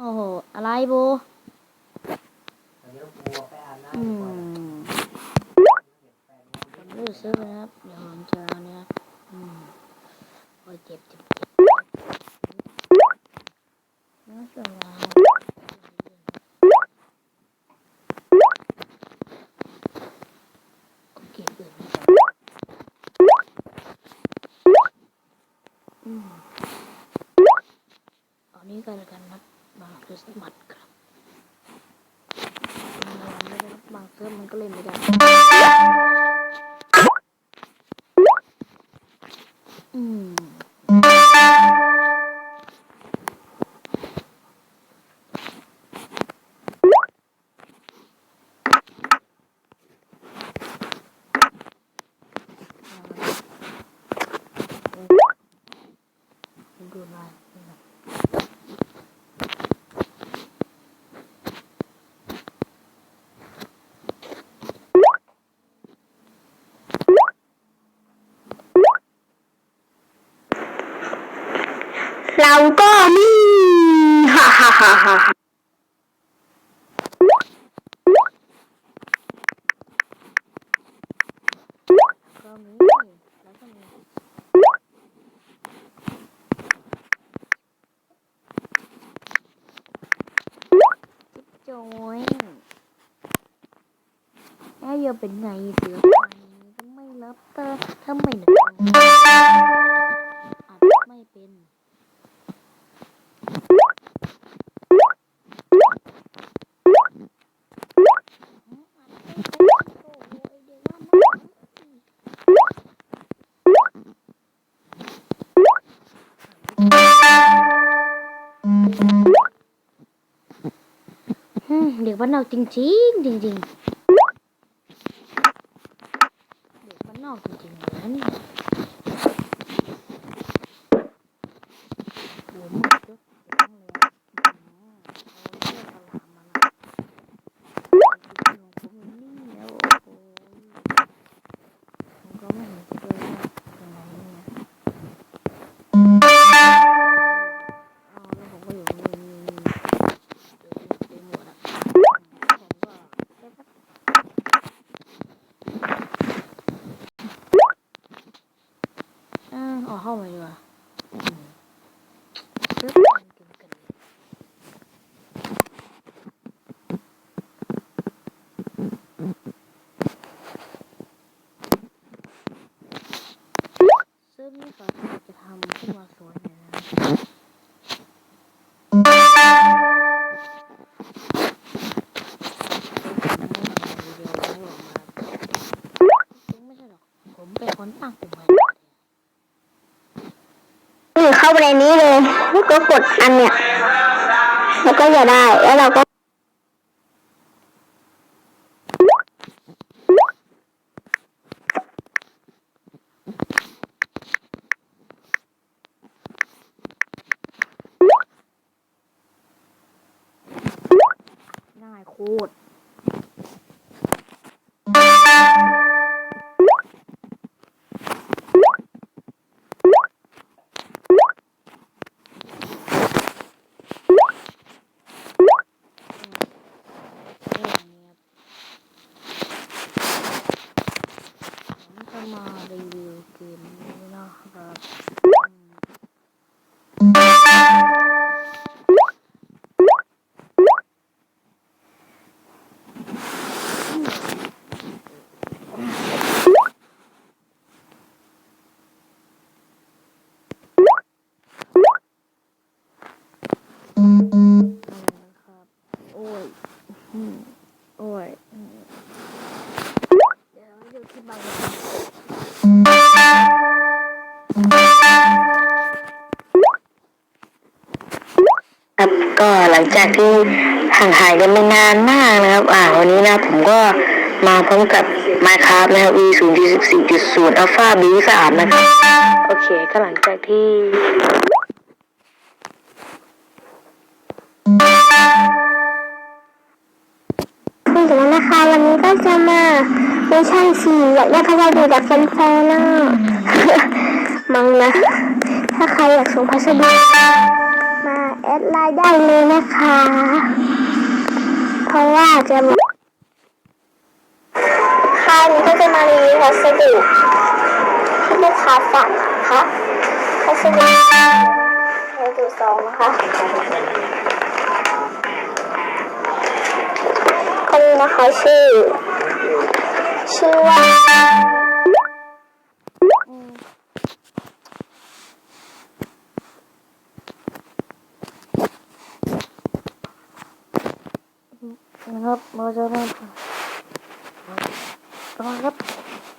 โอ้โห อะไรบูอืมรู้สึกนะครับเดี๋ยวผมจะเอาเนี่ยอืมโอ้ยเจ็บเจ็บเจ็บน่าสนใจโอเคเปิดอืมเอานี้ก็แล้วกันนะ สมัคริสต์มาสครับบางเซิร์ฟมันก็เล่นไม่ได้อืมดูหน่อยดูหน่อย เราก็มีฮ่าฮ่าฮ่าฮ่าก็มีแล้วก็มีจิ๊บจอยแม่ยังเป็นไงเสือไปก็ไม่รับเตอร์ถ้าไมนึ่ง ด็กบ้านนอกจริงๆจริงๆเด็กบ้านนอกจริงๆเลยน ห้องมาดีกว่าอืมปึ๊บมันกินกันเลยซึ่งนี่ก็จะทำขึ้นมาสวยหน่ยนะไม่ใช่หรอกผมเป็นคนตั้งกลุ่ม นี่เข้าไปในนี้เลยแล้วก็กดอันเนี้ยแล้วก็จะได้แล้วเราก็ง่ายโคตร ก็หลังจากที่ห่างหายกันไปนานมากนะครับ อ่าวันนี้นะผมก็มาพร้อมกับ Minecraft นะครับ e 0 1 4 0 Alpha B 3นะครับ โอเค ก็หลังจากที่คือจากนั้นนะคะ วันนี้ก็จะมา ไม่ใช่สิอยากได้พัสดุจากแฟนๆนะมังนะ ถ้าใครอยากส่งพัสดุ แอดไลน์ได้เลยนะคะ เพราะว่าจะมาค่ะวันนี้ก็จะมารีวิวพัสดุที่ลูกค้าสั่งนะคะพัสดุพัสดุสองนะคะคนนี้นะคะชื่อ ชื่อว่า นะครับ